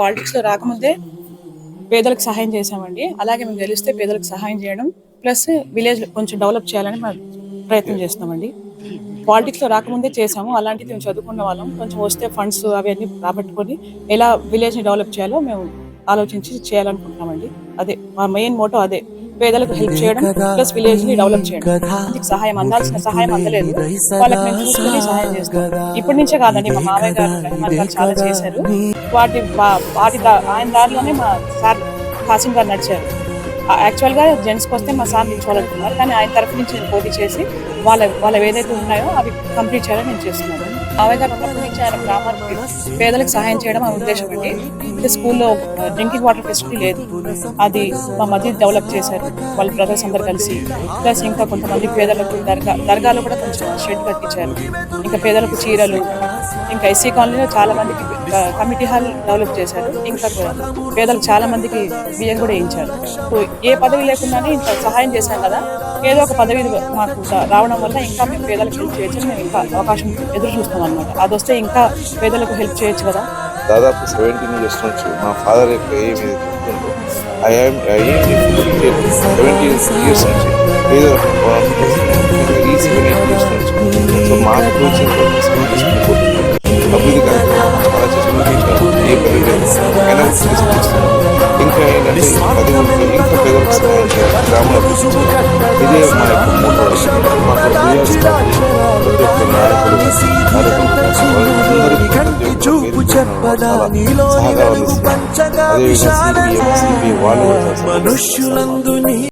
పాలిటిక్స్లో రాకముందే పేదలకు సహాయం చేశామండి. అలాగే మేము గెలిస్తే పేదలకు సహాయం చేయడం ప్లస్ విలేజ్ కొంచెం డెవలప్ చేయాలని మేము ప్రయత్నం చేస్తున్నామండి. పాలిటిక్స్లో రాకముందే చేసాము అలాంటిది మేము చదువుకున్న వాళ్ళం. కొంచెం వస్తే ఫండ్స్ అవన్నీ రాబట్టుకొని ఎలా విలేజ్ని డెవలప్ చేయాలో మేము ఆలోచించి చేయాలనుకుంటున్నామండి. అదే మా మెయిన్ మోటో అదే. పేదలకు హెల్ప్ చేయడం ప్లస్ విలేజ్ని డెవలప్ చేయడం. సహాయం అందాల్సిన సహాయం అందలేదు. వాళ్ళకి మేము చూసుకుని సహాయం చేస్తాం. ఇప్పటి నుంచే కాదండి మా మామయ్య గారు చాలా చేశారు. వాటి వాటి ఆయన దారిలోనే మా సార్ కాసిం గారు నడిచారు. యాక్చువల్గా జెంట్స్కి వస్తే మా సార్ నిల్చోవాలనుకున్నారు కానీ ఆయన తరఫు నుంచి నేను పోటీ చేసి వాళ్ళ వాళ్ళవి ఏదైతే ఉన్నాయో అవి కంప్లీట్ చేయాలని నేను చేస్తున్నాను. మావయ్య గారు ఉన్నప్పటి నుంచి ఆయన గ్రామానికి పేదలకు సహాయం చేయడం ఆ ఉద్దేశం అండి. అంటే స్కూల్లో డ్రింకింగ్ వాటర్ ఫెసిలిటీ లేదు. అది మా మధ్య డెవలప్ చేశారు వాళ్ళ బ్రదర్స్ అందరు కలిసి. ప్లస్ ఇంకా కొంతమంది పేదలకు దర్గా దర్గాలో కూడా కొంచెం షెడ్ కట్టించారు. ఇంకా పేదలకు చీరలు ఇంకా ఎస్సీ కాలనీలో చాలా మందికి కమిటీ హాల్ డెవలప్ చేశారు. ఇంకా పేదలకు చాలా మందికి బియ్యం కూడా వేయించారు. ఏ పదవి లేకుండానే ఇంత సహాయం చేశాం కదా. ఏదో ఒక పదవి మాకు రావడం వల్ల ఇంకా మేము పేదలకు హెల్ప్ చేయొచ్చు మేము ఇంకా అవకాశం ఎదురు చూస్తాం అనమాట అది వస్తే ఇంకా పేదలకు హెల్ప్ చేయొచ్చు కదా. దాదాపు సెవెంటీన్ ఇయర్స్ నుంచి మా ఫాదర్ యొక్క ఏం సెవెంటీన్ ఇయర్స్ నుంచి పేదలకు ఈ సెవెన్ ఇయర్స్ నుంచి సో మాకు ఇదే మా యొక్క మోటో మాకు బిజినెస్ ప్రతి ఒక్క నాయకుడు కంటి చూపు చెప్పదా నీలో. పంచగా మనుష్యులందు